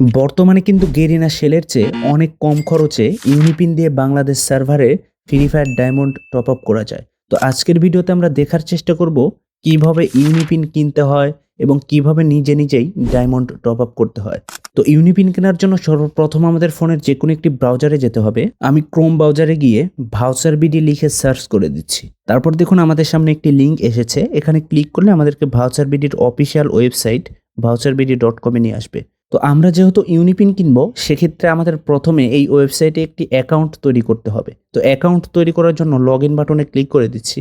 বর্তমানে কিন্তু গেরিনা সেলের চেয়ে অনেক কম খরচে ইউনিপিন দিয়ে বাংলাদেশ সার্ভারে free fire diamond top up করা যায়। তো আজকের ভিডিওতে আমরা দেখার চেষ্টা করব কীভাবে ইউনিপিন কিনতে হয় এবং কীভাবে নিজে নিজেই ডায়মন্ড টপ আপ করতে হয়। তো ইউনিপিন কেনার জন্য সর্বপ্রথম আমাদের ফোনের যে কোনো একটি ব্রাউজারে যেতে হবে। আমি ক্রোম ব্রাউজারে গিয়ে ভাউচার বিডি লিখে সার্চ করে দিচ্ছি। তারপর দেখুন আমাদের সামনে একটি লিঙ্ক এসেছে। এখানে ক্লিক করলে আমাদেরকে voucher বিডির official website voucher BD dot কমে নিয়ে আসবে। তো আমরা যেহেতু ইউনিপিন কিনবো, সেক্ষেত্রে আমাদের প্রথমে এই ওয়েবসাইটে একটি অ্যাকাউন্ট তৈরি করতে হবে। তো অ্যাকাউন্ট তৈরি করার জন্য লগ ইন বাটনে ক্লিক করে দিচ্ছি,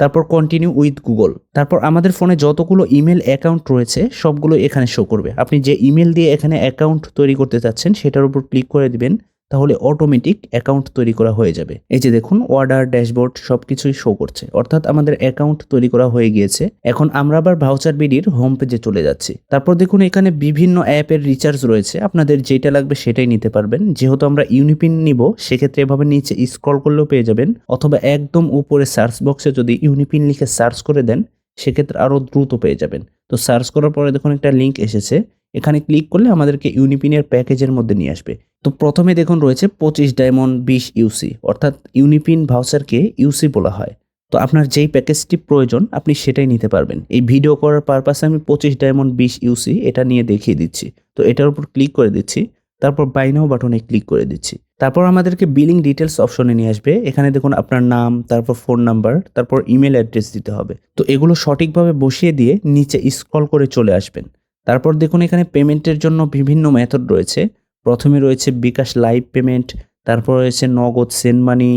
তারপর কন্টিনিউ উইথ গুগল তারপর আমাদের ফোনে যতগুলো ইমেল অ্যাকাউন্ট রয়েছে, সবগুলো এখানে শো করবে। আপনি যে ইমেল দিয়ে এখানে অ্যাকাউন্ট তৈরি করতে চাচ্ছেন, সেটার উপর ক্লিক করে দিবেন। তাহলে অটোমেটিক অ্যাকাউন্ট তৈরি করা হয়ে যাবে। এই যে দেখুন অর্ডার ড্যাশবোর্ড সব কিছুই শো করছে। অর্থাৎ আমাদের অ্যাকাউন্ট তৈরি করা হয়ে গিয়েছে। এখন আমরা আবার ভাউচার বিডির হোম পেজে চলে যাচ্ছি। তারপর দেখুন, এখানে বিভিন্ন অ্যাপের রিচার্জ রয়েছে। আপনাদের যেটা লাগবে সেটাই নিতে পারবেন। যেহেতু আমরা ইউনিপিন নিব, সেক্ষেত্রে এভাবে নিচে স্ক্রল করলেও পেয়ে যাবেন। অথবা একদম উপরে সার্চ বক্সে যদি ইউনিপিন লিখে সার্চ করে দেন সেক্ষেত্রে আরও দ্রুত পেয়ে যাবেন। তো সার্চ করার পরে দেখুন একটা লিঙ্ক এসেছে। এখানে ক্লিক করলে আমাদেরকে ইউনিপিনের প্যাকেজের মধ্যে নিয়ে আসবে। তো প্রথমে দেখুন রয়েছে পঁচিশ ডায়মন্ড বিশ ইউসি অর্থাৎ ইউনিপিন ভাউচারকে ইউসি বলা হয়। তো আপনার যেই প্যাকেজটি প্রয়োজন, আপনি সেটাই নিতে পারবেন। এই ভিডিও করার পারপাসে আমি পঁচিশ ডায়মন্ড বিশ ইউসি এটা নিয়ে দেখিয়ে দিচ্ছি। তো এটার উপর ক্লিক করে দিচ্ছি। তারপর বাইনাও বাটনে ক্লিক করে দিচ্ছি। তারপর আমাদেরকে বিলিং ডিটেলস অপশনে নিয়ে আসবে। এখানে দেখুন আপনার নাম, তারপর ফোন নাম্বার তারপর ইমেল অ্যাড্রেস দিতে হবে। তো এগুলো সঠিকভাবে বসিয়ে দিয়ে নিচে স্ক্রল করে চলে আসবেন। তারপর দেখুন এখানে পেমেন্টের জন্য বিভিন্ন মেথড রয়েছে। প্রথমে রয়েছে বিকাশ লাইভ পেমেন্ট তারপর রয়েছে Nagad send money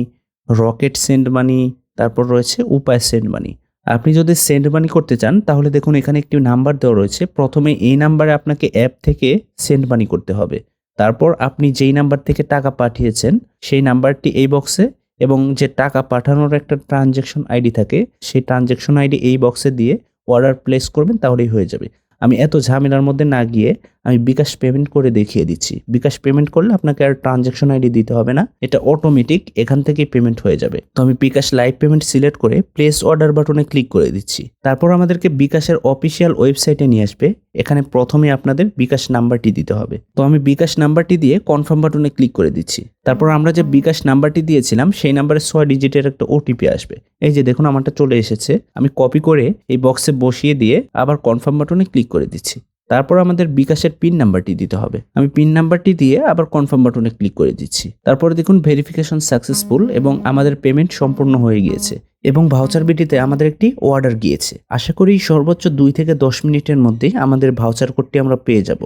Rocket send money তারপর রয়েছে উপায় সেন্ড মানি আপনি যদি সেন্ড মানি করতে চান, তাহলে দেখুন এখানে একটি নাম্বার দেওয়া রয়েছে। প্রথমে এই নাম্বারে আপনাকে অ্যাপ থেকে সেন্ড মানি করতে হবে। তারপর আপনি যেই নাম্বার থেকে টাকা পাঠিয়েছেন, সেই নাম্বারটি এই বক্সে এবং যে টাকা পাঠানোর একটা ট্রানজ্যাকশন আইডি থাকে, সেই ট্রানজ্যাকশন আইডি এই বক্সে দিয়ে অর্ডার প্লেস করবেন, তাহলেই হয়ে যাবে। আমি এত ঝামেলার মধ্যে না গিয়ে আমি বিকাশ পেমেন্ট করে দেখিয়ে দিচ্ছি। বিকাশ পেমেন্ট করলে আপনাকে আর ট্রানজ্যাকশন আইডি দিতে হবে না। এটা অটোমেটিক এখান থেকেই পেমেন্ট হয়ে যাবে। তো আমি বিকাশ লাইভ পেমেন্ট সিলেক্ট করে প্লেস অর্ডার বাটনে ক্লিক করে দিচ্ছি। তারপর আমাদেরকে বিকাশের অফিসিয়াল ওয়েবসাইটে নিয়ে আসবে। এখানে প্রথমে আপনাদের বিকাশ নাম্বারটি দিতে হবে। তো আমি বিকাশ নাম্বারটি দিয়ে কনফার্ম বাটনে ক্লিক করে দিচ্ছি। তারপর আমরা যে বিকাশ নাম্বারটি দিয়েছিলাম, সেই নাম্বারে ছয় ডিজিটের একটা ওটিপি আসবে। এই যে দেখুন, আমারটা চলে এসেছে। আমি কপি করে এই বক্সে বসিয়ে দিয়ে আবার কনফার্ম বাটনে ক্লিক করে দিচ্ছি। তারপর আমাদের বিকাশের পিন নাম্বারটি দিতে হবে। আমি পিন নাম্বারটি দিয়ে আবার কনফার্ম বাটনে ক্লিক করে দিচ্ছি। তারপরে দেখুন ভেরিফিকেশন সাকসেসফুল এবং আমাদের পেমেন্ট সম্পূর্ণ হয়ে গিয়েছে এবং ভাউচার বিটিতে আমাদের একটি অর্ডার গিয়েছে। আশা করি সর্বোচ্চ দুই থেকে দশ মিনিটের মধ্যেই আমাদের ভাউচার কোডটি আমরা পেয়ে যাব।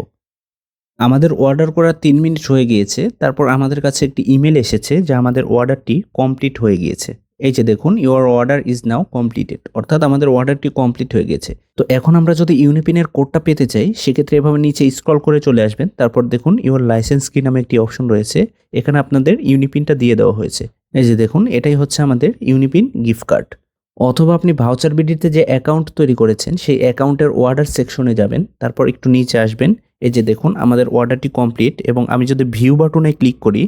আমাদের অর্ডার করার তিন মিনিট হয়ে গিয়েছে। তারপর আমাদের কাছে একটি ইমেল এসেছে যে আমাদের অর্ডারটি কমপ্লিট হয়ে গিয়েছে। এই যে দেখুন your order is now completed অর্থাৎ আমাদের অর্ডারটি কমপ্লিট হয়ে গেছে। তো এখন আমরা যদি ইউনিপিনের কোডটা পেতে চাই, সেক্ষেত্রে এভাবে নিচে স্ক্রল করে চলে আসবেন। তারপর দেখুন ইউর লাইসেন্স কি নামে একটি অপশন রয়েছে। এখানে আপনাদের ইউনিপিনটা দিয়ে দেওয়া হয়েছে। এই যে দেখুন, এটাই হচ্ছে আমাদের ইউনিপিন গিফট কার্ড অথবা আপনি ভাউচার বিডিতে যে অ্যাকাউন্ট তৈরি করেছেন, সেই অ্যাকাউন্টের অর্ডার সেকশনে যাবেন। তারপর একটু নিচে আসবেন। এই যে দেখুন, আমাদের অর্ডারটি কমপ্লিট এবং আমি যদি ভিউ বাটনে ক্লিক করি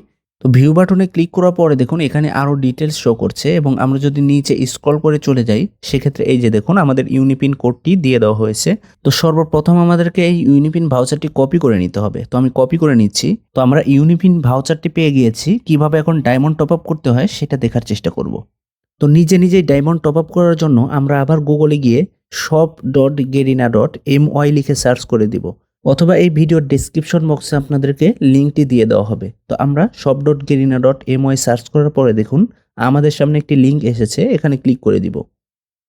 তো ভিউ বাটনে ক্লিক করার পরে দেখুন এখানে আরও ডিটেলস শো করছে এবং আমরা যদি নিচে স্ক্রল করে চলে যাই, সেক্ষেত্রে এই যে দেখুন আমাদের ইউনিপিন কোডটি দিয়ে দেওয়া হয়েছে। তো সর্বপ্রথম আমাদেরকে এই ইউনিপিন ভাউচারটি কপি করে নিতে হবে। তো আমি কপি করে নিচ্ছি। তো আমরা ইউনিপিন ভাউচারটি পেয়ে গিয়েছি। কীভাবে এখন ডায়মন্ড টপ আপ করতে হয় সেটা দেখার চেষ্টা করব। তো নিজে নিজেই ডায়মন্ড টপ আপ করার জন্য আমরা আবার গুগলে গিয়ে shop dot Garena dot M লিখে সার্চ করে দিব। অথবা এই ভিডিওর ডিসক্রিপশন বক্সে আপনাদেরকে লিঙ্কটি দিয়ে দেওয়া হবে। তো আমরা সব dot Garena dot M Y search করার পরে দেখুন, আমাদের সামনে একটি লিঙ্ক এসেছে, এখানে ক্লিক করে দিব।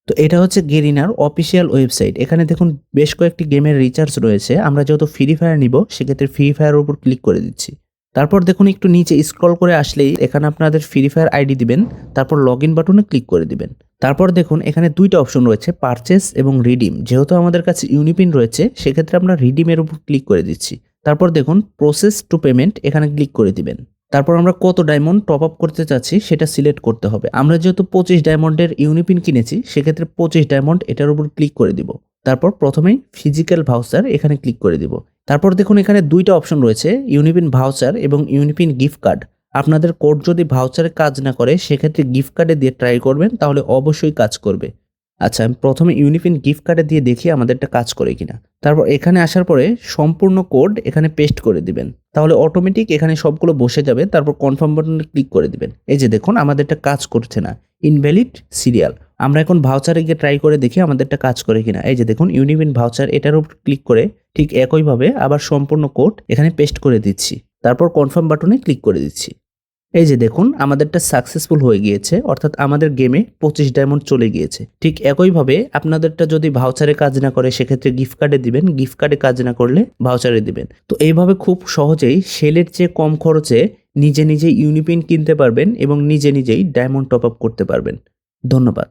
তো এটা হচ্ছে গেরিনার অফিসিয়াল ওয়েবসাইট এখানে দেখুন, বেশ কয়েকটি গেমের রিচার্জ রয়েছে। আমরা যেহেতু ফ্রি ফায়ার নিব, সেক্ষেত্রে ফ্রি ফায়ারের উপর ক্লিক করে দিচ্ছি। তারপর দেখুন একটু নিচে স্ক্রল করে আসলেই এখানে আপনাদের ফ্রি ফায়ার আইডি দিবেন, তারপর লগ ইন বাটনে ক্লিক করে দিবেন। তারপর দেখুন এখানে দুইটা অপশন রয়েছে পারচেস এবং রিডিম যেহেতু আমাদের কাছে ইউনিপিন রয়েছে, সেক্ষেত্রে আমরা রিডিমের উপর ক্লিক করে দিচ্ছি। তারপর দেখুন প্রসেস টু পেমেন্ট এখানে ক্লিক করে দিবেন। তারপর আমরা কত ডায়মন্ড টপ আপ করতে চাচ্ছি সেটা সিলেক্ট করতে হবে। আমরা যেহেতু পঁচিশ ডায়মন্ডের ইউনিপিন কিনেছি, সেক্ষেত্রে পঁচিশ ডায়মন্ড এটার উপর ক্লিক করে দিব। তারপর প্রথমেই ফিজিক্যাল ভাউচার এখানে ক্লিক করে দিব। তারপর দেখুন এখানে দুইটা অপশন রয়েছে ইউনিপিন ভাউচার এবং ইউনিপিন গিফট কার্ড আপনাদের কোড যদি ভাউচারে কাজ না করে, সেক্ষেত্রে গিফট কার্ডে দিয়ে ট্রাই করবেন, তাহলে অবশ্যই কাজ করবে। আচ্ছা আমি প্রথমে ইউনিপিন গিফট কার্ডে দিয়ে দেখি আমাদেরটা কাজ করে কিনা। তারপর এখানে আসার পরে সম্পূর্ণ কোড এখানে পেস্ট করে দিবেন। তাহলে অটোমেটিক এখানে সবগুলো বসে যাবে, তারপর কনফার্ম বাটনে ক্লিক করে দিবেন। এই যে দেখুন, আমাদেরটা কাজ করছে না। ইনভ্যালিড সিরিয়াল আমরা এখন ভাউচারে গিয়ে ট্রাই করে দেখি আমাদেরটা কাজ করে কিনা। এই যে দেখুন ইউনিপিন ভাউচার এটার উপর ক্লিক করে ঠিক একইভাবে আবার সম্পূর্ণ কোড এখানে পেস্ট করে দিচ্ছি। তারপর কনফার্ম বাটনে ক্লিক করে দিচ্ছি। এই যে দেখুন, আমাদেরটা সাকসেসফুল হয়ে গিয়েছে, অর্থাৎ আমাদের গেমে পঁচিশ ডায়মন্ড চলে গিয়েছে। ঠিক একইভাবে আপনাদেরটা যদি ভাউচারে কাজ না করে, সেক্ষেত্রে গিফট কার্ডে দিবেন গিফট কার্ডে কাজ না করলে ভাউচারে দিবেন। তো এইভাবে খুব সহজেই সেলের চেয়ে কম খরচে নিজে নিজে ইউনিপিন কিনতে পারবেন এবং নিজে নিজেই ডায়মন্ড টপ আপ করতে পারবেন। ধন্যবাদ।